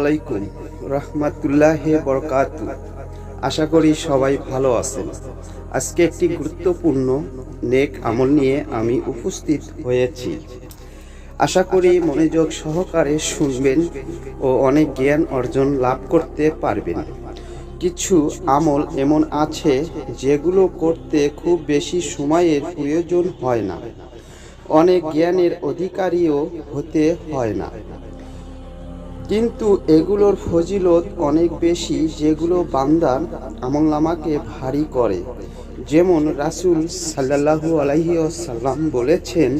আলাইকুম রহমাতুল্লাহ বরকাত আশা করি সবাই ভালো আছেন। আজকে একটি গুরুত্বপূর্ণ নেক আমল নিয়ে আমি উপস্থিত হয়েছি। আশা করি মনোযোগ সহকারে শুনবেন ও অনেক জ্ঞান অর্জন লাভ করতে পারবেন। কিছু আমল এমন আছে যেগুলো করতে খুব বেশি সময়ের প্রয়োজন হয় না। অনেক জ্ঞানের অধিকারীও হতে হয় না। কিন্তু এগুলোর ফজিলত অনেক বেশি যেগুলো বান্দার আমলনামাকে ভারী করে। যেমন রাসূল সাল্লাল্লাহু আলাইহি সাল্লাম বলেছেন,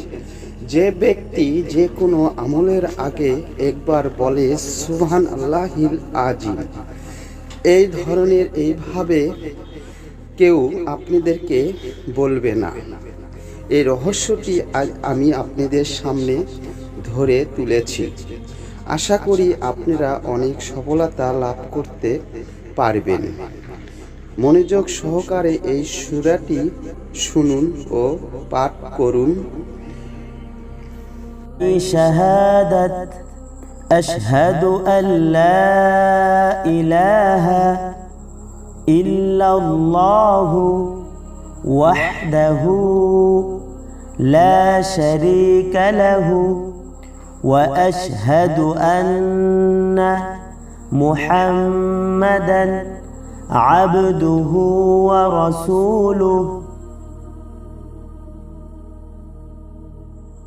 যে ব্যক্তি যে কোনো আমলের আগে একবার বলে সুবহান আল্লাহিল আজিম, এই ধরনের এইভাবে কেউ আপনাদেরকে বলবে না। এই রহস্যটি আজ আমি আপনাদের সামনে ধরে তুলেছি। আশা করি আপনারা অনেক সফলতা লাভ করতে পারবেন। মনোযোগ সহকারে এই সুরাটি শুনুন ও পাঠ করুন। শাহাদাত أشهد أن لا إله إلا الله وحده لا شريك له وأشهد أن محمدا عبده ورسوله.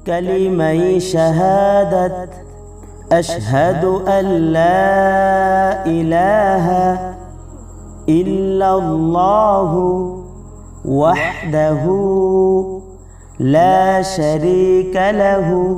كلمي شهادة. أشهد أن لا إله إلا الله وحده لا شريك له.